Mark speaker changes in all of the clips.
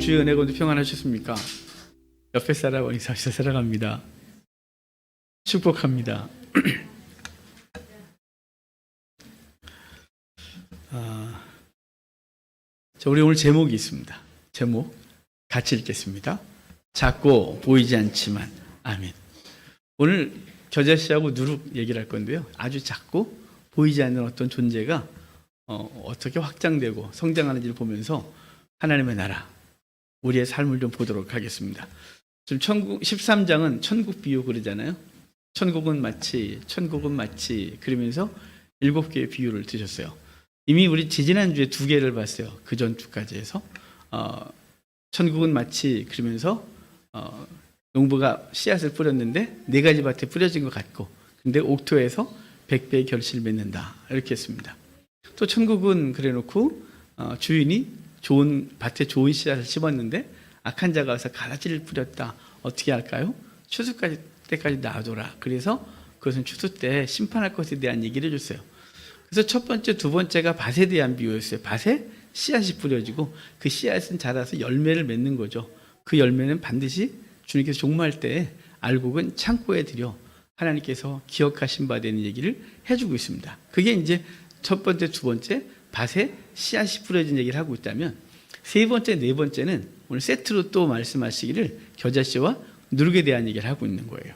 Speaker 1: 주의 은혜가 오늘 평안하셨습니까? 옆에 사람과 인사하셔서 사랑합니다. 축복합니다. 아, 자, 우리 오늘 제목이 있습니다. 제목 같이 읽겠습니다. 작고 보이지 않지만 아멘. 오늘 겨자 씨하고 누룩 얘기를 할 건데요. 아주 작고 보이지 않는 어떤 존재가 어, 어떻게 확장되고 성장하는지를 보면서 하나님의 나라, 우리의 삶을 좀 보도록 하겠습니다. 지금 천국 13장은 천국 비유 그러잖아요. 천국은 마치 천국은 마치 그러면서 일곱 개의 비유를 드셨어요. 이미 우리 지지난 주에 두 개를 봤어요. 그 전 주까지 해서 어, 천국은 마치 그러면서 어, 농부가 씨앗을 뿌렸는데 네 가지 밭에 뿌려진 것 같고 근데 옥토에서 백배의 결실을 맺는다 이렇게 했습니다. 또 천국은 그래놓고 어, 주인이 좋은 밭에 좋은 씨앗을 심었는데 악한 자가 와서 가라지를 뿌렸다 어떻게 할까요? 추수까지 때까지 놔둬라. 그래서 그것은 추수 때 심판할 것에 대한 얘기를 해줬어요. 그래서 첫 번째, 두 번째가 밭에 대한 비유였어요. 밭에 씨앗이 뿌려지고 그 씨앗은 자라서 열매를 맺는 거죠. 그 열매는 반드시 주님께서 종말 때 알곡은 창고에 들여 하나님께서 기억하신 바 되는 얘기를 해주고 있습니다. 그게 이제 첫 번째, 두 번째 밭에 씨앗이 뿌려진 얘기를 하고 있다면 세 번째, 네 번째는 오늘 세트로 또 말씀하시기를 겨자씨와 누룩에 대한 얘기를 하고 있는 거예요.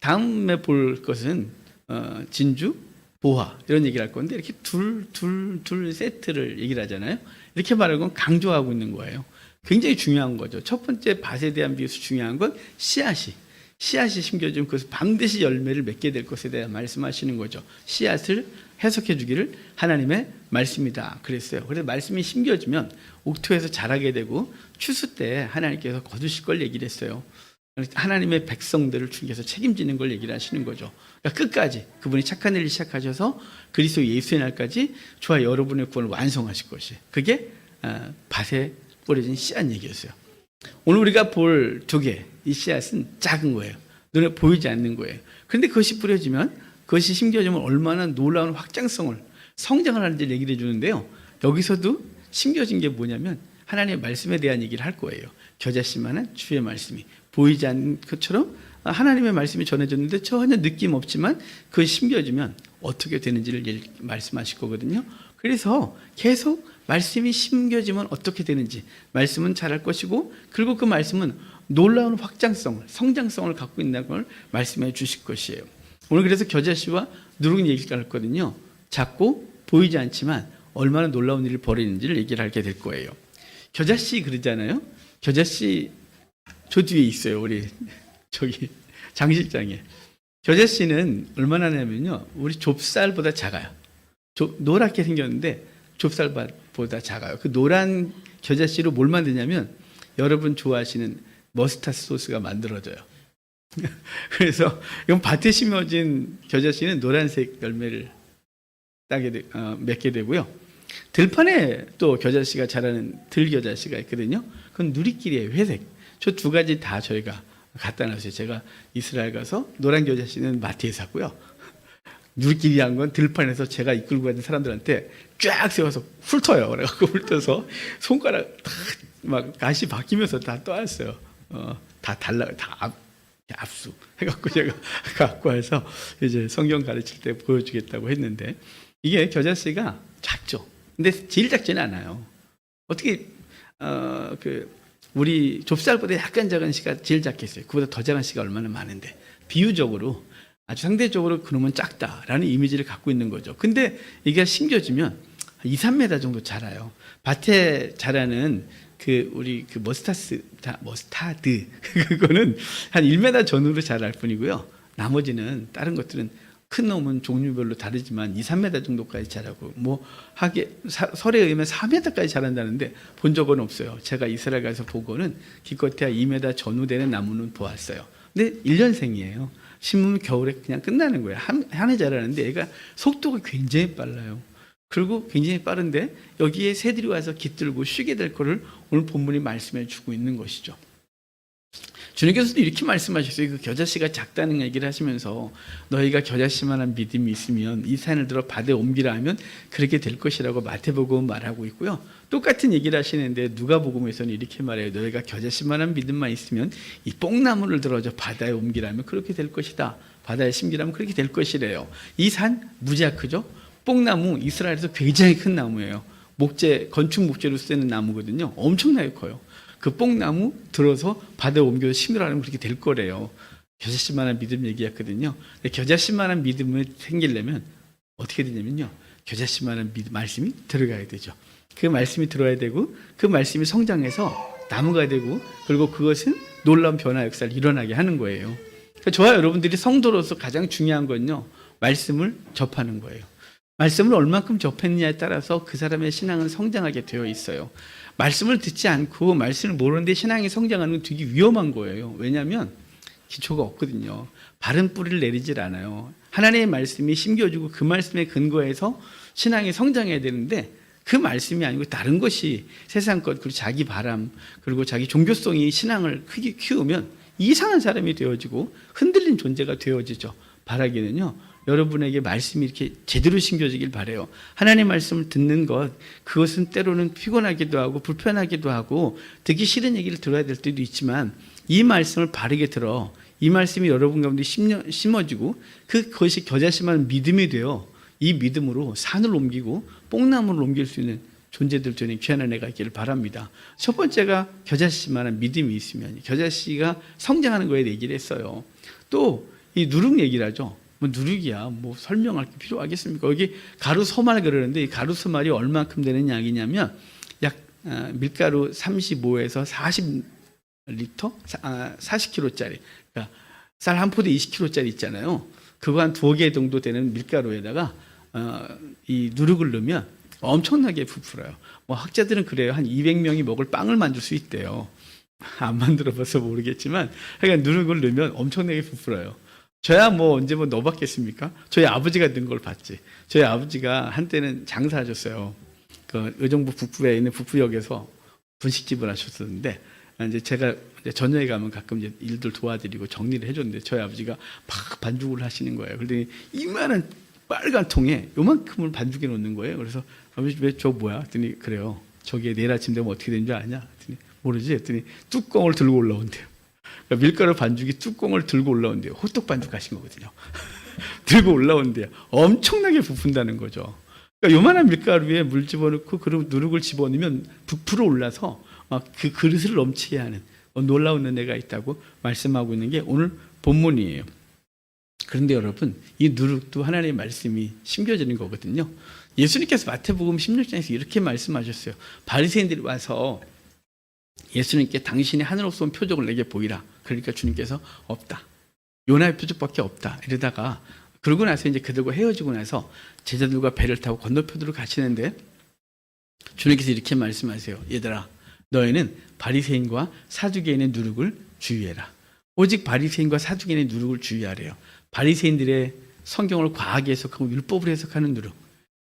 Speaker 1: 다음에 볼 것은 어, 진주, 보화 이런 얘기를 할 건데 이렇게 둘, 둘, 둘 세트를 얘기를 하잖아요. 이렇게 말하는 건 강조하고 있는 거예요. 굉장히 중요한 거죠. 첫 번째 밭에 대한 비유에서 중요한 건 씨앗이 씨앗이 심겨지면 그것을 반드시 열매를 맺게 될 것에 대해 말씀하시는 거죠. 씨앗을 해석해 주기를 하나님의 말씀이다. 그랬어요. 그래서 말씀이 심겨지면 옥토에서 자라게 되고 추수 때 하나님께서 거두실 걸 얘기를 했어요. 하나님의 백성들을 주께서 책임지는 걸 얘기를 하시는 거죠. 그러니까 끝까지 그분이 착한 일을 시작하셔서 그리스도 예수의 날까지 저와 여러분의 구원을 완성하실 것이. 그게 아, 밭에 뿌려진 씨앗 얘기였어요. 오늘 우리가 볼 두 개, 이 씨앗은 작은 거예요. 눈에 보이지 않는 거예요. 그런데 그것이 뿌려지면 그것이 심겨지면 얼마나 놀라운 확장성을 성장을 하는지 얘기를 해주는데요. 여기서도 심겨진 게 뭐냐면 하나님의 말씀에 대한 얘기를 할 거예요. 겨자씨만은 주의 말씀이 보이지 않는 것처럼 하나님의 말씀이 전해졌는데 전혀 느낌 없지만 그것이 심겨지면 어떻게 되는지를 말씀하실 거거든요. 그래서 계속 말씀이 심겨지면 어떻게 되는지 말씀은 잘할 것이고 그리고 그 말씀은 놀라운 확장성을 성장성을 갖고 있다는 걸 말씀해 주실 것이에요. 오늘 그래서 겨자씨와 누룩 얘기를 할 거거든요. 작고 보이지 않지만 얼마나 놀라운 일을 벌이는지를 얘기를 하게 될 거예요. 겨자씨 그러잖아요. 겨자씨 저 뒤에 있어요. 우리 저기 장실장에. 겨자씨는 얼마나 냐면요. 우리 좁쌀보다 작아요. 좁- 노랗게 생겼는데 좁쌀 보다 작아요. 그 노란 겨자씨로 뭘 만드냐면 여러분 좋아하시는 머스타드 소스가 만들어져요. 그래서 이건 밭에 심어진 겨자씨는 노란색 열매를 따게 되, 어, 맺게 되고요. 들판에 또 겨자씨가 자라는 들겨자씨가 있거든요. 그건 누리끼리의 회색. 저 두 가지 다 저희가 갖다 놨어요. 제가 이스라엘 가서 노란 겨자씨는 마트에 샀고요. 누리끼리 한 건 들판에서 제가 이끌고 가는 사람들한테 쫙 세워서 훑어요. 그래갖고 훑어서 손가락 다 막 가시 바뀌면서 다 떠왔어요. 어, 다 달라, 다 압, 압수 해갖고 제가 갖고 와서 이제 성경 가르칠 때 보여주겠다고 했는데 이게 겨자씨가 작죠. 근데 제일 작지는 않아요. 어떻게 어, 그 우리 좁쌀보다 약간 작은 씨가 제일 작겠어요. 그보다 더 작은 씨가 얼마나 많은데 비유적으로 아주 상대적으로 그놈은 작다라는 이미지를 갖고 있는 거죠. 근데 이게 심겨지면 한 2, 3m 정도 자라요. 밭에 자라는 그 우리 그 머스타스 다 머스타드 그거는 한 1m 전후로 자랄 뿐이고요. 나머지는 다른 것들은 큰 놈은 종류별로 다르지만 2, 3m 정도까지 자라고 뭐 하게 사- 설에 의하면 4m까지 자란다는데 본 적은 없어요. 제가 이스라엘 가서 보고는 기껏해야 2m 전후 되는 나무는 보았어요. 근데 1년생이에요. 심으면 겨울에 그냥 끝나는 거예요. 한, 한 해 자라는데 얘가 속도가 굉장히 빨라요. 그리고 굉장히 빠른데 여기에 새들이 와서 깃들고 쉬게 될 거를 오늘 본문이 말씀해 주고 있는 것이죠. 주님께서도 이렇게 말씀하셨어요. 그 겨자씨가 작다는 얘기를 하시면서 너희가 겨자씨만한 믿음이 있으면 이 산을 들어 바다에 옮기라 하면 그렇게 될 것이라고 마태복음 말하고 있고요. 똑같은 얘기를 하시는데 누가복음에서는 이렇게 말해요. 너희가 겨자씨만한 믿음만 있으면 이 뽕나무를 들어줘 바다에 옮기라면 그렇게 될 것이다. 바다에 심기라면 그렇게 될 것이래요. 이 산 무지하 크죠? 뽕나무 이스라엘에서 굉장히 큰 나무예요. 목재 건축 목재로 쓰는 나무거든요. 엄청나게 커요. 그 뽕나무 들어서 바다에 옮겨서 심으라면 그렇게 될 거래요. 겨자씨만한 믿음 얘기했거든요. 근데 겨자씨만한 믿음을 생기려면 어떻게 되냐면요. 겨자씨만한 믿음, 말씀이 들어가야 되죠. 그 말씀이 들어야 되고 그 말씀이 성장해서 나무가 되고 그리고 그것은 놀라운 변화 역사를 일어나게 하는 거예요. 그러니까 저와 여러분들이 성도로서 가장 중요한 건요. 말씀을 접하는 거예요. 말씀을 얼만큼 접했느냐에 따라서 그 사람의 신앙은 성장하게 되어 있어요. 말씀을 듣지 않고 말씀을 모르는데 신앙이 성장하는 건 되게 위험한 거예요. 왜냐하면 기초가 없거든요. 바른 뿌리를 내리질 않아요. 하나님의 말씀이 심겨주고 그 말씀에 근거해서 신앙이 성장해야 되는데 그 말씀이 아니고 다른 것이 세상 것 그리고 자기 바람 그리고 자기 종교성이 신앙을 크게 키우면 이상한 사람이 되어지고 흔들린 존재가 되어지죠. 바라기는요. 여러분에게 말씀이 이렇게 제대로 심겨지길 바래요. 하나님의 말씀을 듣는 것 그것은 때로는 피곤하기도 하고 불편하기도 하고 듣기 싫은 얘기를 들어야 될 때도 있지만 이 말씀을 바르게 들어 이 말씀이 여러분 가운데 심어지고 그것이 겨자씨만 믿음이 되어 이 믿음으로 산을 옮기고 뽕나무를 옮길 수 있는 존재들 중에 귀한 은혜가 있기를 바랍니다. 첫 번째가 겨자씨만한 믿음이 있으면 겨자씨가 성장하는 거에 얘기를 했어요. 또 이 누룩 얘기를 하죠. 뭐 누룩이야 뭐 설명할 게 필요 하겠습니까? 여기 가루소말 그러는데 이 가루소말이 얼만큼 되는 양이냐면 약 아, 밀가루 35에서 40 리터, 아, 40kg짜리. 그러니까 쌀 한 포대 20kg짜리 있잖아요. 그거 한 두어 개 정도 되는 밀가루에다가 어, 이 누룩을 넣으면 엄청나게 부풀어요. 뭐 학자들은 그래요. 한 200명이 먹을 빵을 만들 수 있대요. 안 만들어봐서 모르겠지만, 그러니까 누룩을 넣으면 엄청나게 부풀어요. 저야 뭐 언제 뭐 넣어봤겠습니까? 저희 아버지가 넣은 걸 봤지. 저희 아버지가 한때는 장사하셨어요. 그 의정부 북부에 있는 북부역에서 분식집을 하셨었는데 이제 제가 이제 저녁에 가면 가끔 이제 일들 도와드리고 정리를 해줬는데 저희 아버지가 막 반죽을 하시는 거예요. 그러더니 이만한 빨간 통에 요만큼을 반죽해 놓는 거예요. 그래서 아버지 왜 저 뭐야? 했더니 그래요. 저기에 내일 아침 되면 어떻게 되는 줄 아냐? 했더니 모르지? 했더니 뚜껑을 들고 올라온대요. 그러니까 밀가루 반죽이 뚜껑을 들고 올라온대요. 호떡 반죽 하신 거거든요. 들고 올라온대요. 엄청나게 부푼다는 거죠. 그러니까 요만한 밀가루에 물 집어넣고 그리고 누룩을 집어넣으면 부풀어 올라서 막 그 그릇을 넘치게 하는 놀라운 은혜가 있다고 말씀하고 있는 게 오늘 본문이에요. 그런데 여러분, 이 누룩도 하나님의 말씀이 심겨지는 거거든요. 예수님께서 마태복음 16장에서 이렇게 말씀하셨어요. 바리새인들이 와서 예수님께 당신이 하늘로서 온 표적을 내게 보이라. 그러니까 주님께서 없다. 요나의 표적밖에 없다. 이러다가 그러고 나서 이제 그들과 헤어지고 나서 제자들과 배를 타고 건너편으로 가시는데 주님께서 이렇게 말씀하세요. 얘들아, 너희는 바리새인과 사두개인의 누룩을 주의해라. 오직 바리새인과 사두개인의 누룩을 주의하래요. 바리새인들의 성경을 과하게 해석하고 율법을 해석하는 누룩.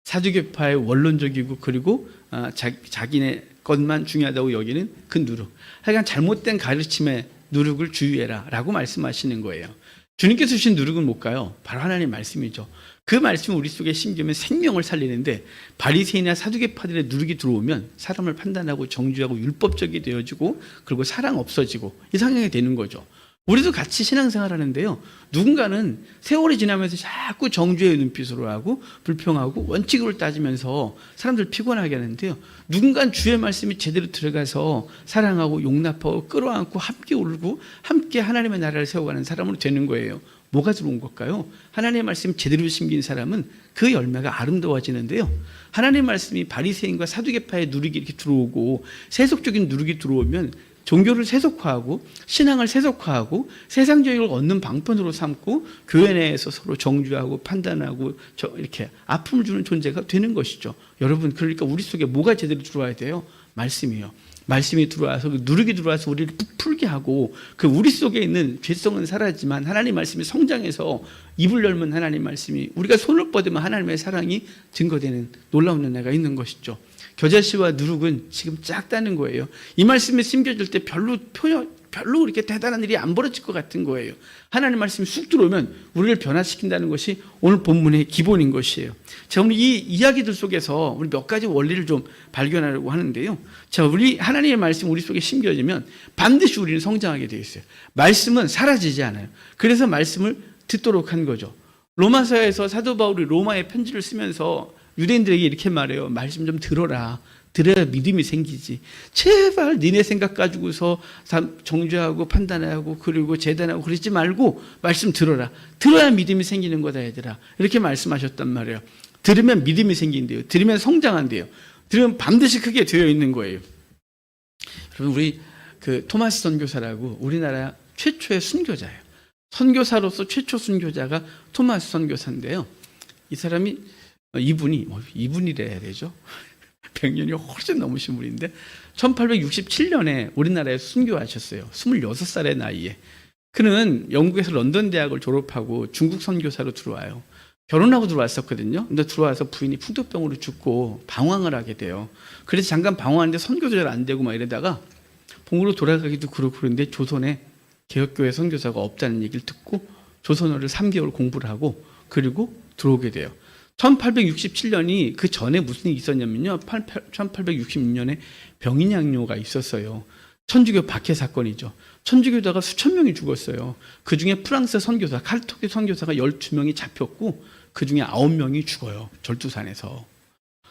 Speaker 1: 사두개파의 원론적이고 그리고 아, 자, 자기네 것만 중요하다고 여기는 그 누룩. 하여간 잘못된 가르침의 누룩을 주의해라 라고 말씀하시는 거예요. 주님께서 주신 누룩은 뭘까요? 바로 하나님의 말씀이죠. 그 말씀이 우리 속에 심기면 생명을 살리는데 바리새인이나 사두개파들의 누룩이 들어오면 사람을 판단하고 정죄하고 율법적이 되어지고 그리고 사랑 없어지고 이 상황이 되는 거죠. 우리도 같이 신앙생활 하는데요. 누군가는 세월이 지나면서 자꾸 정죄의 눈빛으로 하고 불평하고 원칙으로 따지면서 사람들 피곤하게 하는데요. 누군가는 주의 말씀이 제대로 들어가서 사랑하고 용납하고 끌어안고 함께 울고 함께 하나님의 나라를 세워가는 사람으로 되는 거예요. 뭐가 들어온 걸까요? 하나님의 말씀 제대로 심긴 사람은 그 열매가 아름다워지는데요. 하나님의 말씀이 바리새인과 사두개파의 누룩이 이렇게 들어오고 세속적인 누룩이 들어오면 종교를 세속화하고 신앙을 세속화하고 세상적인 걸 얻는 방편으로 삼고 교회 내에서 서로 정죄하고 판단하고 저 이렇게 아픔을 주는 존재가 되는 것이죠. 여러분 그러니까 우리 속에 뭐가 제대로 들어와야 돼요? 말씀이요. 말씀이 들어와서 그 누룩이 들어와서 우리를 풀게 하고 그 우리 속에 있는 죄성은 사라지만 하나님 말씀이 성장해서 입을 열면 하나님 말씀이 우리가 손을 뻗으면 하나님의 사랑이 증거되는 놀라운 은혜가 있는 것이죠. 겨자씨와 누룩은 지금 작다는 거예요. 이 말씀이 심겨질 때 별로 표현, 별로 그렇게 대단한 일이 안 벌어질 것 같은 거예요. 하나님 말씀이 쑥 들어오면 우리를 변화시킨다는 것이 오늘 본문의 기본인 것이에요. 자, 오늘 이 이야기들 속에서 우리 몇 가지 원리를 좀 발견하려고 하는데요. 자, 우리 하나님의 말씀 우리 속에 심겨지면 반드시 우리는 성장하게 되어 있어요. 말씀은 사라지지 않아요. 그래서 말씀을 듣도록 한 거죠. 로마서에서 사도 바울이 로마에 편지를 쓰면서 유대인들에게 이렇게 말해요. 말씀 좀 들어라. 들어야 믿음이 생기지. 제발 니네 생각 가지고서 다 정죄하고 판단하고 그리고 재단하고 그러지 말고 말씀 들어라. 들어야 믿음이 생기는 거다 얘들아. 이렇게 말씀하셨단 말이에요. 들으면 믿음이 생긴대요. 들으면 성장한대요. 들으면 반드시 크게 되어 있는 거예요. 여러분 우리 그 토마스 선교사라고 우리나라 최초의 순교자예요. 선교사로서 최초 순교자가 토마스 선교사인데요. 이 사람이 어, 이분이 뭐 이분이라 해야 되죠. 100년이 훨씬 넘으신 분인데 1867년에 우리나라에 순교하셨어요. 26살의 나이에. 그는 영국에서 런던 대학을 졸업하고 중국 선교사로 들어와요. 결혼하고 들어왔었거든요. 근데 들어와서 부인이 풍토병으로 죽고 방황을 하게 돼요. 그래서 잠깐 방황하는데 선교도 잘 안 되고 막 이러다가 봉으로 돌아가기도 그렇고 그런데 조선에 개혁교회 선교사가 없다는 얘기를 듣고 조선어를 3개월 공부를 하고 그리고 들어오게 돼요. 1867년이 그 전에 무슨 일이 있었냐면요. 1866년에 병인양요가 있었어요. 천주교 박해 사건이죠. 천주교자가 수천 명이 죽었어요. 그 중에 프랑스 선교사, 칼토교 선교사가 12명이 잡혔고 그 중에 9명이 죽어요. 절두산에서.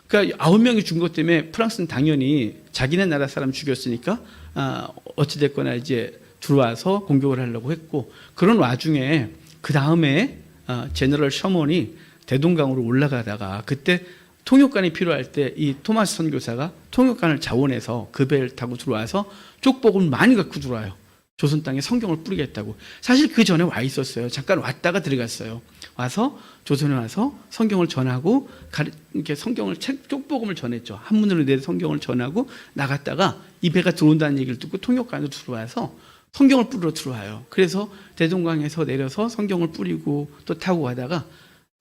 Speaker 1: 그러니까 9명이 죽은 것 때문에 프랑스는 당연히 자기네 나라 사람 죽였으니까 아, 어찌됐거나 이제 들어와서 공격을 하려고 했고 그런 와중에 그 다음에 아, 제너럴 셔먼이 대동강으로 올라가다가 그때 통역관이 필요할 때 이 토마스 선교사가 통역관을 자원해서 그 배를 타고 들어와서 쪽복을 많이 갖고 들어와요. 조선 땅에 성경을 뿌리겠다고. 사실 그 전에 와 있었어요. 잠깐 왔다가 들어갔어요. 와서 조선에 와서 성경을 전하고 이렇게 성경을 책 쪽복음을 전했죠. 한문으로 내 성경을 전하고 나갔다가 이 배가 들어온다는 얘기를 듣고 통역관으로 들어와서 성경을 뿌리러 들어와요. 그래서 대동강에서 내려서 성경을 뿌리고 또 타고 가다가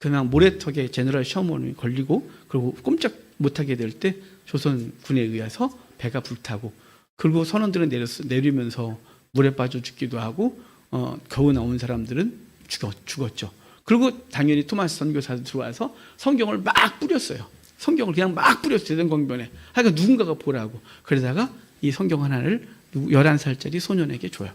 Speaker 1: 그냥 모래턱에 제너럴 셔먼이 걸리고 그리고 꼼짝 못하게 될 때 조선 군에 의해서 배가 불타고 그리고 선원들은 내렸, 내리면서 물에 빠져 죽기도 하고 어, 겨우 나온 사람들은 죽었, 죽었죠. 그리고 당연히 토마스 선교사도 들어와서 성경을 막 뿌렸어요. 성경을 그냥 막 뿌렸어요. 대전광변에. 하여간 누군가가 보라고. 그러다가 이 성경 하나를 11살짜리 소년에게 줘요.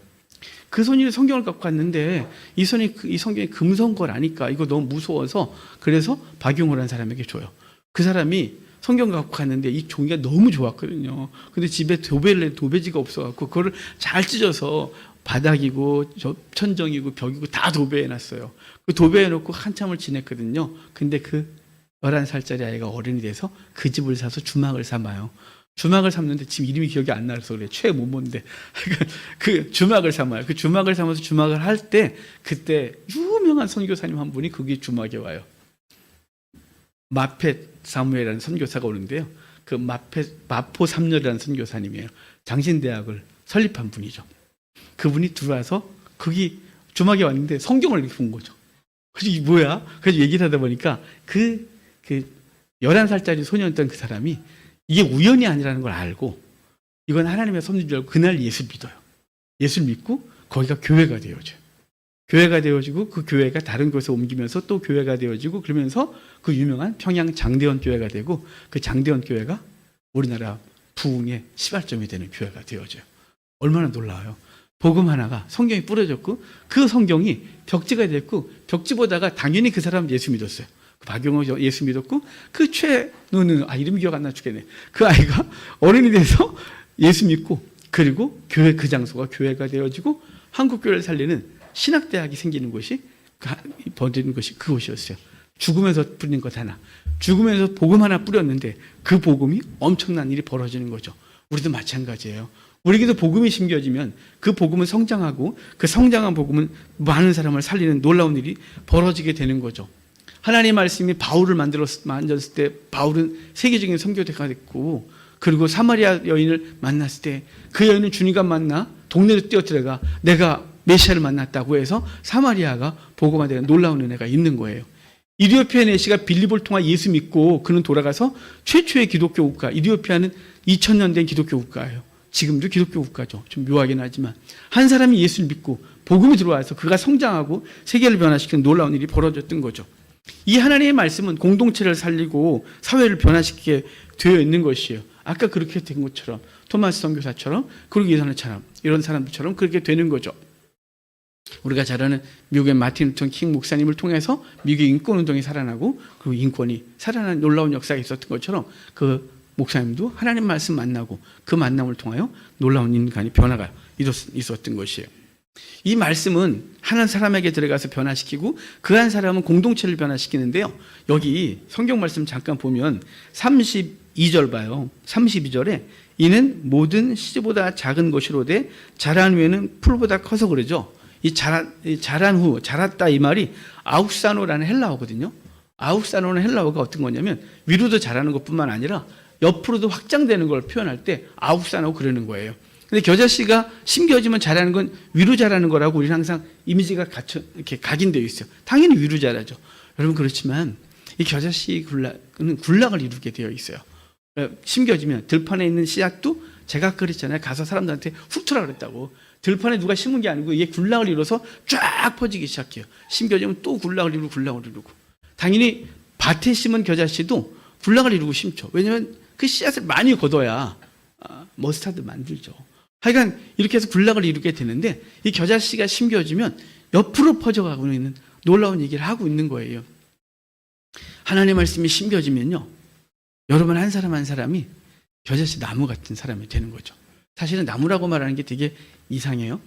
Speaker 1: 그 소년이 성경을 갖고 왔는데 이 그- 이 성경이 금성거라니까 이거 너무 무서워서 그래서 박용호라는 사람에게 줘요. 그 사람이 성경 갖고 갔는데 이 종이가 너무 좋았거든요. 근데 집에 도배를 도배지가 없어갖고 그거를 잘 찢어서 바닥이고 저 천정이고 벽이고 다 도배해 놨어요. 그 도배해 놓고 한참을 지냈거든요. 근데 그 11살짜리 아이가 어른이 돼서 그 집을 사서 주막을 삼아요. 주막을 삼는데 지금 이름이 기억이 안 나서 그래. 최모모인데. 그 주막을 삼아요. 그 주막을 삼아서 주막을 할 때 그때 유명한 선교사님 한 분이 거기 주막에 와요. 마펫 사무엘이라는 선교사가 오는데요. 그 마펫 마포 삼렬이라는 선교사님이에요. 장신대학을 설립한 분이죠. 그분이 들어와서 거기 주막에 왔는데 성경을 이렇게 본 거죠. 그래서 이게 뭐야? 그래서 얘기를 하다 보니까 그, 그 11살짜리 소년이었던 그 사람이 이게 우연이 아니라는 걸 알고 이건 하나님의 섭리인 줄 알고 그날 예수 믿어요. 예수 믿고 거기가 교회가 되어져요. 교회가 되어지고 그 교회가 다른 곳에 옮기면서 또 교회가 되어지고 그러면서 그 유명한 평양 장대원 교회가 되고 그 장대원 교회가 우리나라 부흥의 시발점이 되는 교회가 되어져요. 얼마나 놀라워요. 복음 하나가 성경이 뿌려졌고 그 성경이 벽지가 됐고 벽지 보다가 당연히 그 사람 예수 믿었어요. 그 박용호 예수 믿었고 그 최노는 아 이름이 기억 안 나 죽겠네. 그 아이가 어른이 돼서 예수 믿고 그리고 교회 그 장소가 교회가 되어지고 한국 교회를 살리는 신학 대학이 생기는 곳이 그 하- 번지는 것이 그곳이었어요. 죽으면서 뿌리는 것 하나. 죽으면서 복음 하나 뿌렸는데 그 복음이 엄청난 일이 벌어지는 거죠. 우리도 마찬가지예요. 우리에게도 복음이 심겨지면 그 복음은 성장하고 그 성장한 복음은 많은 사람을 살리는 놀라운 일이 벌어지게 되는 거죠. 하나님 말씀이 바울을 만들었, 만졌을 때 바울은 세계적인 선교대가 됐고 그리고 사마리아 여인을 만났을 때 그 여인은 주님과 만나 동네로 뛰어들어가 내가 메시아를 만났다고 해서 사마리아가 복음화 되는 놀라운 은혜가 있는 거예요. 이디오피아 내시가 빌립을 통해 예수 믿고 그는 돌아가서 최초의 기독교 국가, 이디오피아는 2000년 된 기독교 국가예요. 지금도 기독교 국가죠. 좀 묘하긴 하지만 한 사람이 예수를 믿고 복음이 들어와서 그가 성장하고 세계를 변화시키는 놀라운 일이 벌어졌던 거죠. 이 하나님의 말씀은 공동체를 살리고 사회를 변화시키게 되어 있는 것이에요. 아까 그렇게 된 것처럼 토마스 선교사처럼 그리고 이사람처럼 이런 사람들처럼 그렇게 되는 거죠. 우리가 잘 아는 미국의 마틴 루터 킹 목사님을 통해서 미국의 인권 운동이 살아나고 그리고 인권이 살아나는 놀라운 역사가 있었던 것처럼 그 목사님도 하나님 말씀 만나고 그 만남을 통하여 놀라운 인간이 변화가 있었- 있었던 것이에요. 이 말씀은 한 사람에게 들어가서 변화시키고 그 한 사람은 공동체를 변화시키는데요. 여기 성경 말씀 잠깐 보면 32절 봐요. 32절에 이는 모든 씨보다 작은 것이로되 자란 후에는 풀보다 커서 그러죠. 이 자란, 이 자란 후, 자랐다 이 말이 아욱사노라는 헬라어거든요. 아욱사노는 헬라어가 어떤 거냐면 위로도 자라는 것뿐만 아니라 옆으로도 확장되는 걸 표현할 때 아욱사노 그러는 거예요. 근데 겨자씨가 심겨지면 자라는 건 위로 자라는 거라고 우리는 항상 이미지가 갇혀 이렇게 각인되어 있어요. 당연히 위로 자라죠. 여러분 그렇지만 이 겨자씨 굴락은 굴락을 이루게 되어 있어요. 어, 심겨지면 들판에 있는 씨앗도 제가 그랬잖아요. 가서 사람들한테 훑으라 그랬다고. 들판에 누가 심은 게 아니고 이게 굴락을 이뤄서 쫙 퍼지기 시작해요. 심겨지면 또 굴락을 이루고 굴락을 이루고. 당연히 밭에 심은 겨자씨도 굴락을 이루고 심죠. 왜냐하면 그 씨앗을 많이 걷어야 아, 머스타드 만들죠. 하여간 이렇게 해서 굴락을 이루게 되는데 이 겨자씨가 심겨지면 옆으로 퍼져가고 있는 놀라운 얘기를 하고 있는 거예요. 하나님의 말씀이 심겨지면요. 여러분 한 사람 한 사람이 겨자씨 나무 같은 사람이 되는 거죠. 사실은 나무라고 말하는 게 되게 이상해요.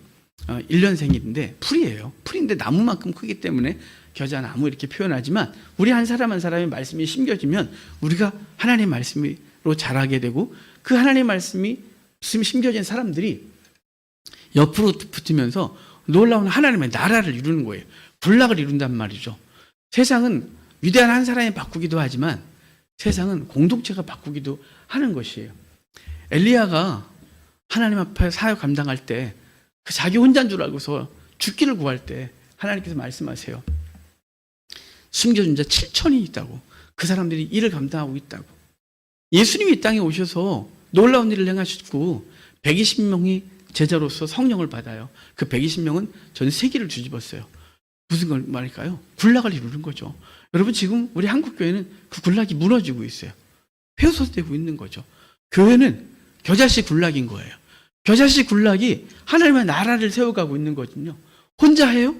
Speaker 1: 어, 1년생인데 풀이에요. 풀인데 나무만큼 크기 때문에 겨자 나무 이렇게 표현하지만 우리 한 사람 한 사람의 말씀이 심겨지면 우리가 하나님의 말씀으로 자라게 되고 그 하나님의 말씀이 심겨진 사람들이 옆으로 붙으면서 놀라운 하나님의 나라를 이루는 거예요. 군락을 이룬단 말이죠. 세상은 위대한 한 사람이 바꾸기도 하지만 세상은 공동체가 바꾸기도 하는 것이에요. 엘리야가 하나님 앞에 사역 감당할 때 그 자기 혼자인 줄 알고서 죽기를 구할 때 하나님께서 말씀하세요. 숨겨진 자 7천이 있다고. 그 사람들이 일을 감당하고 있다고. 예수님이 이 땅에 오셔서 놀라운 일을 행하셨고 120명이 제자로서 성령을 받아요. 그 120명은 전 세계를 뒤집었어요. 무슨 걸 말일까요? 군락을 이루는 거죠. 여러분 지금 우리 한국 교회는 그 군락이 무너지고 있어요. 폐소되고 있는 거죠. 교회는 겨자씨 군락인 거예요. 겨자씨 군락이 하나님의 나라를 세워가고 있는 거거든요. 혼자 해요?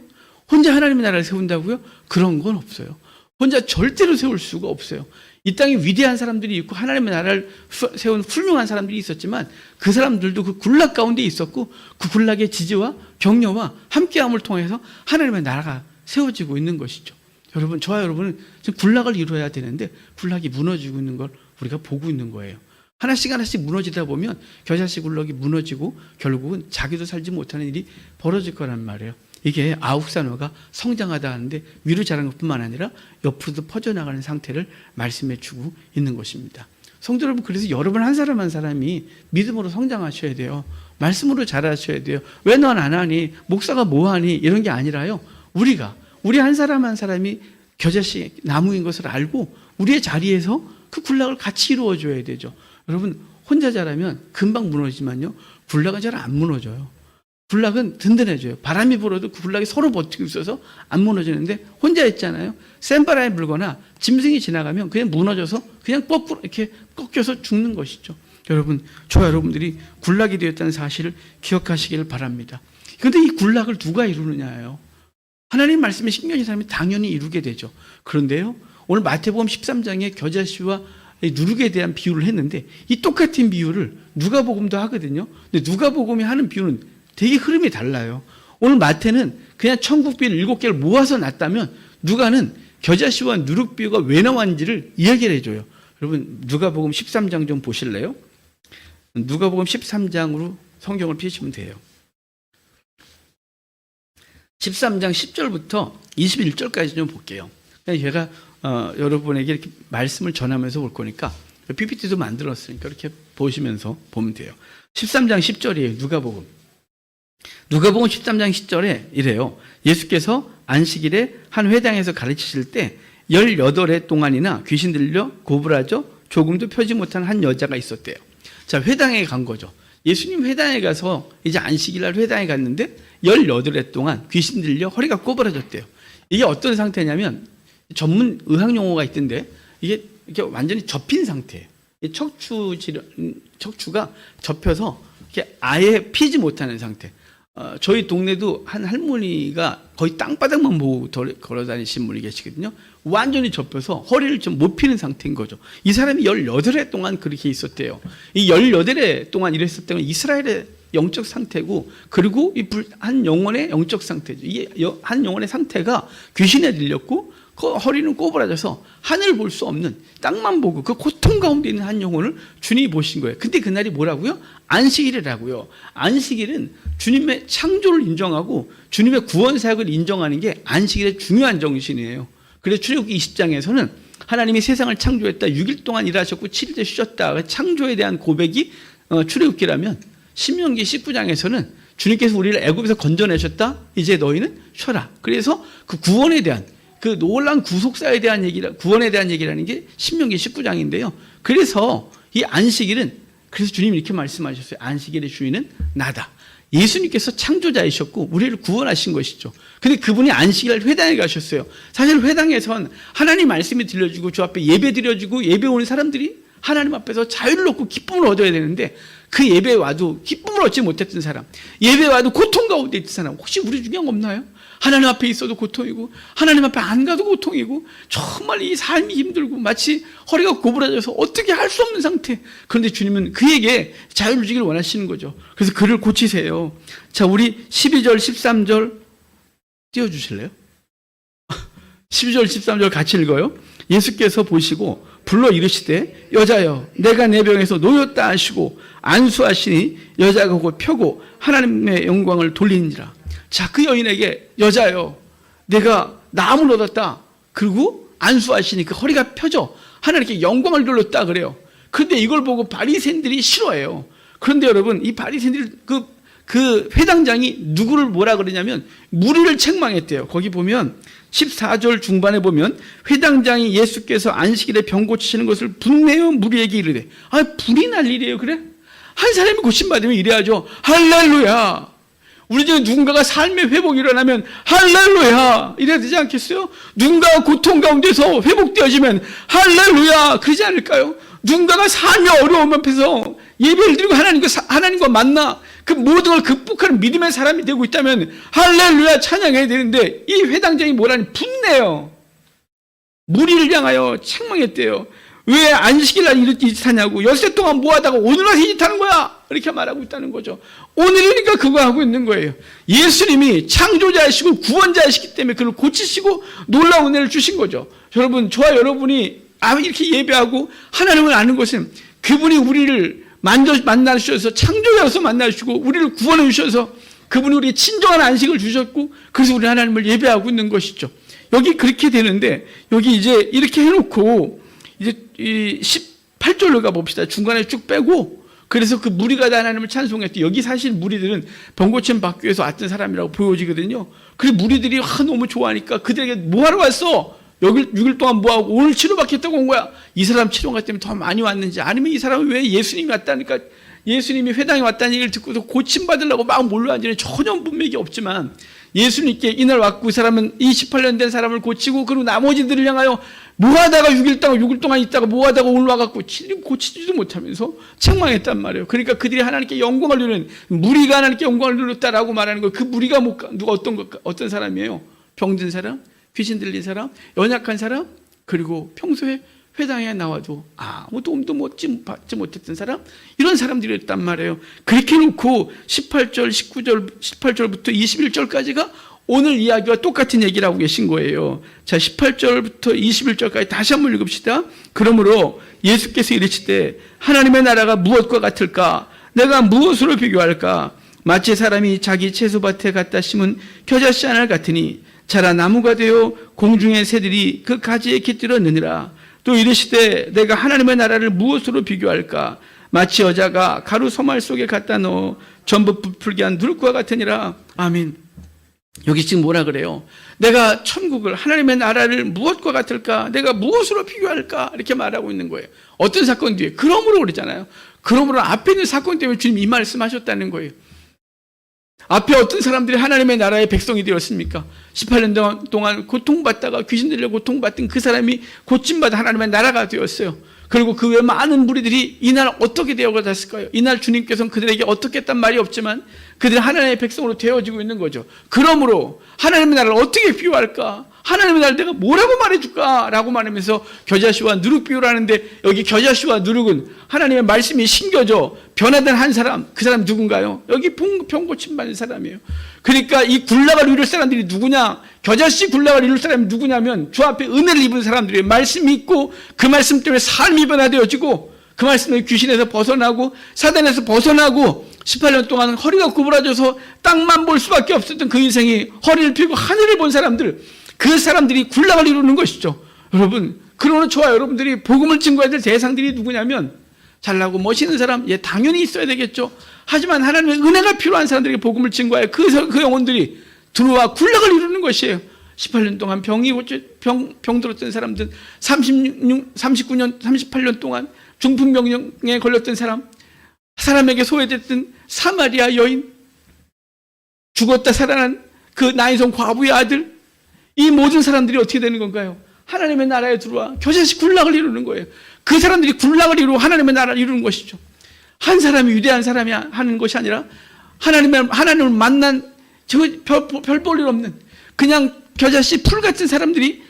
Speaker 1: 혼자 하나님의 나라를 세운다고요? 그런 건 없어요. 혼자 절대로 세울 수가 없어요. 이 땅에 위대한 사람들이 있고 하나님의 나라를 후- 세운 훌륭한 사람들이 있었지만 그 사람들도 그 군락 가운데 있었고 그 군락의 지지와 격려와 함께함을 통해서 하나님의 나라가 세워지고 있는 것이죠. 여러분, 저와 여러분은 지금 군락을 이루어야 되는데 군락이 무너지고 있는 걸 우리가 보고 있는 거예요. 하나씩 하나씩 무너지다 보면 겨자씨 굴럭이 무너지고 결국은 자기도 살지 못하는 일이 벌어질 거란 말이에요. 이게 아욱산어가 성장하다 하는데 위로 자라는 것뿐만 아니라 옆으로도 퍼져나가는 상태를 말씀해 주고 있는 것입니다. 성도 여러분, 그래서 여러분 한 사람 한 사람이 믿음으로 성장하셔야 돼요. 말씀으로 자라셔야 돼요. 왜 넌 안 하니? 목사가 뭐 하니? 이런 게 아니라요. 우리가, 우리 한 사람 한 사람이 겨자씨 나무인 것을 알고 우리의 자리에서 그 군락을 같이 이루어 줘야 되죠. 여러분, 혼자 자라면 금방 무너지만요. 군락은 잘 안 무너져요. 군락은 든든해져요. 바람이 불어도 그 군락이 서로 버티고 있어서 안 무너지는데 혼자 있잖아요. 센 바람이 불거나 짐승이 지나가면 그냥 무너져서 그냥 거꾸로 이렇게 꺾여서 죽는 것이죠. 여러분, 저와 여러분들이 군락이 되었다는 사실을 기억하시길 바랍니다. 그런데 이 군락을 누가 이루느냐예요. 하나님 말씀에 신경이 사람이 당연히 이루게 되죠. 그런데요, 오늘 마태복음 13장에 겨자씨와 이 누룩에 대한 비유를 했는데 이 똑같은 비유를 누가복음도 하거든요. 근데 누가복음이 하는 비유는 되게 흐름이 달라요. 오늘 마태는 그냥 천국비를 일곱 개를 모아서 놨다면 누가는 겨자씨와 누룩 비유가 왜 나왔는지를 이야기를 해줘요. 여러분 누가복음 13장 좀 보실래요? 누가복음 13장으로 성경을 펴시면 돼요. 13장 10절부터 21절까지 좀 볼게요. 제가 어, 여러분에게 이렇게 말씀을 전하면서 볼 거니까 PPT도 만들었으니까 이렇게 보시면서 보면 돼요. 13장 10절이에요. 누가복음. 누가복음 13장 10절에 이래요. 예수께서 안식일에 한 회당에서 가르치실 때 18해 동안이나 귀신 들려 고불하죠. 조금도 펴지 못한 한 여자가 있었대요. 자, 회당에 간 거죠. 예수님 회당에 가서 이제 안식일 날 회당에 갔는데 18회 동안 귀신 들려 허리가 꼬부라졌대요. 이게 어떤 상태냐면 전문 의학 용어가 있던데 이게 이렇게 완전히 접힌 상태예요. 이 척추 질환, 척추가 접혀서 이렇게 아예 피지 못하는 상태. 어, 저희 동네도 한 할머니가 거의 땅바닥만 보고 덜- 걸어 다니신 분이 계시거든요. 완전히 접혀서 허리를 좀 못 피는 상태인 거죠. 이 사람이 18회 동안 그렇게 있었대요. 이 18회 동안 이랬을 때는 이스라엘의 영적 상태고 그리고 이 한 영혼의 영적 상태죠. 이 한 영혼의 상태가 귀신에 들렸고 그 허리는 꼬부라져서 하늘 볼수 없는 땅만 보고 그 고통 가운데 있는 한 영혼을 주님이 보신 거예요. 근데 그날이 뭐라고요? 안식일이라고요. 안식일은 주님의 창조를 인정하고 주님의 구원 사역을 인정하는 게 안식일의 중요한 정신이에요. 그래서 출애굽기 20장에서는 하나님이 세상을 창조했다. 6일 동안 일하셨고 7일째 쉬셨다. 창조에 대한 고백이 어, 출애굽기라면 신명기 19장에서는 주님께서 우리를 애굽에서 건져내셨다. 이제 너희는 쉬어라. 그래서 그 구원에 대한 그 놀란 구속사에 대한 얘기라 구원에 대한 얘기라는 게 신명기 19장인데요. 그래서 이 안식일은 그래서 주님이 이렇게 말씀하셨어요. 안식일의 주인은 나다. 예수님께서 창조자이셨고 우리를 구원하신 것이죠. 근데 그분이 안식일 회당에 가셨어요. 사실 회당에선 하나님 말씀이 들려주고 주 앞에 예배 드려주고 예배 오는 사람들이 하나님 앞에서 자유를 얻고 기쁨을 얻어야 되는데 그 예배에 와도 기쁨을 얻지 못했던 사람, 예배에 와도 고통 가운데 있던 사람, 혹시 우리 중에 없나요? 하나님 앞에 있어도 고통이고, 하나님 앞에 안 가도 고통이고, 정말 이 삶이 힘들고, 마치 허리가 고부라져서 어떻게 할 수 없는 상태. 그런데 주님은 그에게 자유를 주기를 원하시는 거죠. 그래서 그를 고치세요. 자, 우리 12절, 13절 띄워 주실래요? 12절, 13절 같이 읽어요. 예수께서 보시고 불러 이르시되 여자여 내가 내 병에서 놓였다 하시고 안수하시니 여자가 곧 펴고 하나님의 영광을 돌리니라. 자, 그 여인에게 여자여 내가 나음을 얻었다. 그리고 안수하시니 그 허리가 펴져 하나님께 영광을 돌렸다 그래요. 그런데 이걸 보고 바리새인들이 싫어해요. 그런데 여러분 이 바리새인들 그, 그 회당장이 누구를 뭐라 그러냐면 무리를 책망했대요. 거기 보면 14절 중반에 보면 회당장이 예수께서 안식일에 병 고치시는 것을 분내어 무리에게 이르되 아 불이 날 일이에요 그래? 한 사람이 고침받으면 이래야죠. 할렐루야. 우리 중에 누군가가 삶의 회복이 일어나면 할렐루야! 이래야 되지 않겠어요? 누군가가 고통 가운데서 회복되어지면 할렐루야! 그러지 않을까요? 누군가가 삶의 어려움 앞에서 예배를 드리고 하나님과, 사- 하나님과 만나 그 모든 걸 극복하는 믿음의 사람이 되고 있다면 할렐루야! 찬양해야 되는데 이 회당장이 뭐라니? 분내요. 무리를 향하여 책망했대요 왜 안식일 날 이렇게 이짓 하냐고. 열세 동안 뭐 하다가 오늘 와서 이짓 하는 거야. 이렇게 말하고 있다는 거죠. 오늘이니까 그거 하고 있는 거예요. 예수님이 창조자이시고 구원자이시기 때문에 그를 고치시고 놀라운 은혜를 주신 거죠. 여러분 저와 여러분이 아 이렇게 예배하고 하나님을 아는 것은 그분이 우리를 만져 만나 주셔서 창조자로서 만나 주시고 우리를 구원해 주셔서 그분이 우리 진정한 안식을 주셨고 그래서 우리 하나님을 예배하고 있는 것이죠. 여기 그렇게 되는데 여기 이제 이렇게 해놓고 이제 이 18절로 가 봅시다. 중간에 쭉 빼고 그래서 그 무리가 다 하나님을 찬송했대. 여기 사실 무리들은 병고침 받기 위해서 왔던 사람이라고 보여지거든요. 그래서 무리들이 아, 너무 좋아하니까 그들에게 뭐 하러 왔어? 여기 6일 동안 뭐하고 오늘 치료받겠다고 온 거야. 이 사람 치료가 때문에 더 많이 왔는지 아니면 이 사람은 왜 예수님이 왔다니까 예수님이 회당에 왔다는 얘기를 듣고서 고침받으려고 막 몰려앉으니 전혀 문맥이 없지만 예수님께 이날 왔고 이 사람은 이 18년 된 사람을 고치고 그리고 나머지들을 향하여 뭐 하다가 6일 동안 6일 동안 있다가 뭐 하다가 오늘 와갖고 고치지도 못하면서 책망했단 말이에요. 그러니까 그들이 하나님께 영광을 누리는 무리가 하나님께 영광을 누렸다라고 말하는 거 그 무리가 뭐 누가 어떤 것 어떤 사람이에요? 병든 사람, 귀신 들린 사람, 연약한 사람, 그리고 평소에 회당에 나와도 아무 도움도 못지 받지 못했던 사람 이런 사람들이었단 말이에요. 그렇게 놓고 18절, 19절, 18절부터 21절까지가 오늘 이야기와 똑같은 얘기를 하고 계신 거예요. 자, 18절부터 21절까지 다시 한번 읽읍시다. 그러므로 예수께서 이르시되 하나님의 나라가 무엇과 같을까? 내가 무엇으로 비교할까? 마치 사람이 자기 채소밭에 갖다 심은 겨자씨 하나 같으니 자라 나무가 되어 공중의 새들이 그 가지에 깃들어 느니라. 또 이르시되 내가 하나님의 나라를 무엇으로 비교할까? 마치 여자가 가루 소말 속에 갖다 넣어 전부 부풀게 한 누룩과 같으니라. 아멘. 여기 지금 뭐라 그래요? 내가 천국을 하나님의 나라를 무엇과 같을까? 내가 무엇으로 비교할까? 이렇게 말하고 있는 거예요. 어떤 사건 뒤에 그러므로 그러잖아요. 그러므로 앞에 있는 사건 때문에 주님 이 말씀하셨다는 거예요. 앞에 어떤 사람들이 하나님의 나라의 백성이 되었습니까? 18년 동안- 고통받다가 귀신 들려 고통받던 그 사람이 고침받아 하나님의 나라가 되었어요. 그리고 그 외 많은 무리들이 이날 어떻게 되어갔을까요? 이날 주님께서는 그들에게 어떻게 했단 말이 없지만 그들은 하나님의 백성으로 되어지고 있는 거죠. 그러므로 하나님의 나라를 어떻게 비유할까? 하나님의 나라를 내가 뭐라고 말해줄까? 라고 말하면서 겨자씨와 누룩 비유를 하는데 여기 겨자씨와 누룩은 하나님의 말씀이 신겨져 변화된 한 사람, 그 사람 누군가요? 여기 병, 병 고침받는 사람이에요. 그러니까 이 굴락을 이룰 사람들이 누구냐? 겨자씨 굴락을 이룰 사람이 누구냐면 주 앞에 은혜를 입은 사람들이 말씀이 있고 그 말씀 때문에 삶이 변화되어지고 그 말씀에 귀신에서 벗어나고 사단에서 벗어나고 18년 동안 허리가 구부러져서 땅만 볼 수밖에 없었던 그 인생이 허리를 펴고 하늘을 본 사람들 그 사람들이 굴락을 이루는 것이죠. 여러분 그러는 저와 여러분들이 복음을 증거해야 될 대상들이 누구냐면 잘나고 멋있는 사람 예 당연히 있어야 되겠죠. 하지만 하나님의 은혜가 필요한 사람들에게 복음을 증거해 그, 서- 그 영혼들이 들어와 굴락을 이루는 것이에요. 18년 동안 병이 병, 병 들었던 사람들 36, 39년 38년 동안 중풍병에 걸렸던 사람 사람에게 소외됐던 사마리아 여인 죽었다 살아난 그 나인성 과부의 아들 이 모든 사람들이 어떻게 되는 건가요? 하나님의 나라에 들어와 교제시 굴락을 이루는 거예요. 그 사람들이 굴락을 이루고 하나님의 나라를 이루는 것이죠. 한 사람이 위대한 사람이 하는 것이 아니라 하나님의 하나님을 만난 저별볼 일 없는 그냥 겨자씨 풀 같은 사람들이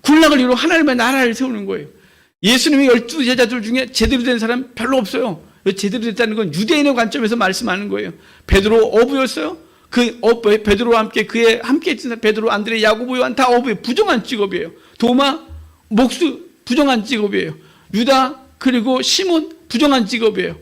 Speaker 1: 굴락을 이루고 하나님의 나라를 세우는 거예요. 예수님의 열두 제자들 중에 제대로 된 사람 별로 없어요. 제대로 됐다는 건 유대인의 관점에서 말씀하는 거예요. 베드로 어부였어요. 그 어, 베드로와 함께 그의 함께 사람, 베드로, 안드레, 야고보, 요한 다 어부예요. 부정한 직업이에요. 도마, 목수 부정한 직업이에요. 유다 그리고 시몬 부정한 직업이에요.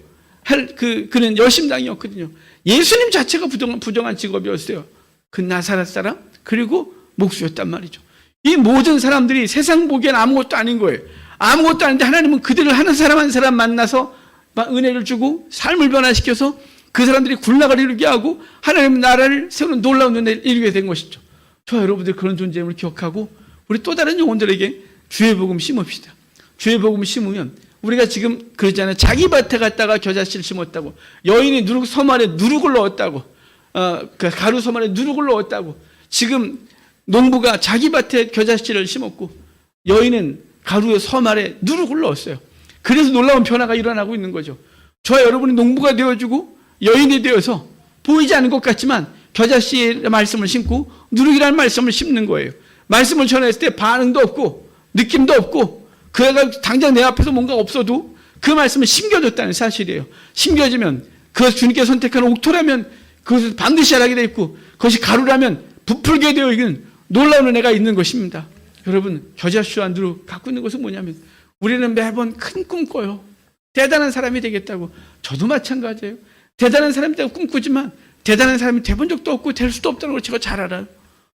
Speaker 1: 헬, 그 그는 여심당이었거든요. 예수님 자체가 부정한 부정한 직업이었어요. 그 나사렛 사람 그리고 목수였단 말이죠. 이 모든 사람들이 세상 보기엔 아무것도 아닌 거예요. 아무것도 아닌데 하나님은 그들을 하는 사람 한 사람 만나서 막 은혜를 주고 삶을 변화시켜서 그 사람들이 굴락을 이루게 하고 하나님의 나라를 세우는 놀라운 은혜를 이루게 된 것이죠. 저 여러분들 그런 존재임을 기억하고 우리 또 다른 영혼들에게 주의 복음 심읍시다. 주의 복음 심으면 우리가 지금 그러잖아요. 자기 밭에 갔다가 겨자씨를 심었다고. 여인이 누룩 섬 안에 누룩을 넣었다고. 어, 그 가루 섬 안에 누룩을 넣었다고. 지금 농부가 자기 밭에 겨자씨를 심었고 여인은 가루의 섬 아래 누룩을 넣었어요. 그래서 놀라운 변화가 일어나고 있는 거죠. 저와 여러분이 농부가 되어주고 여인이 되어서 보이지 않는 것 같지만 겨자씨의 말씀을 심고 누룩이라는 말씀을 심는 거예요. 말씀을 전했을 때 반응도 없고 느낌도 없고 그 애가 당장 내 앞에서 뭔가 없어도 그 말씀을 심겨줬다는 사실이에요. 심겨지면 그것을 주님께 선택한 옥토라면 그것을 반드시 하게 되어 있고 그것이 가루라면 부풀게 되어 있는 놀라운 은혜가 있는 것입니다. 여러분 겨자씨와 누룩 갖고 있는 것은 뭐냐면 우리는 매번 큰 꿈 꿔요. 대단한 사람이 되겠다고. 저도 마찬가지예요. 대단한 사람이 되고 꿈꾸지만 대단한 사람이 돼본 적도 없고 될 수도 없다는 걸 제가 잘 알아요.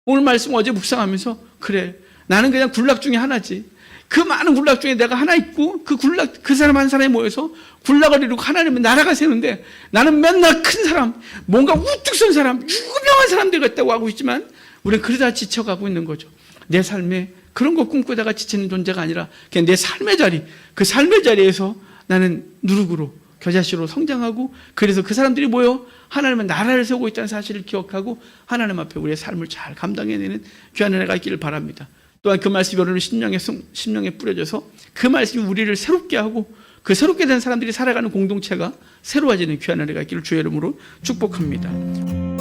Speaker 1: 오늘 말씀 어제 묵상하면서 그래 나는 그냥 굴락 중에 하나지. 그 많은 굴락 중에 내가 하나 있고 그 굴락 그 사람 한 사람이 모여서 굴락을 이루고 하나님의 나라가 세우는데 나는 맨날 큰 사람 뭔가 우뚝 선 사람 유명한 사람 되겠다고 하고 있지만 우리는 그러다 지쳐가고 있는 거죠. 내 삶에 그런 거 꿈꾸다가 지치는 존재가 아니라 그냥 내 삶의 자리 그 삶의 자리에서 나는 누룩으로 겨자씨로 성장하고 그래서 그 사람들이 모여 하나님의 나라를 세우고 있다는 사실을 기억하고 하나님 앞에 우리의 삶을 잘 감당해내는 귀한 은혜가 있기를 바랍니다. 또한 그 말씀이 여러분 심령에 숨- 심령에 뿌려져서 그 말씀이 우리를 새롭게 하고 그 새롭게 된 사람들이 살아가는 공동체가 새로워지는 귀한 은혜가 있기를 주의 이름으로 축복합니다.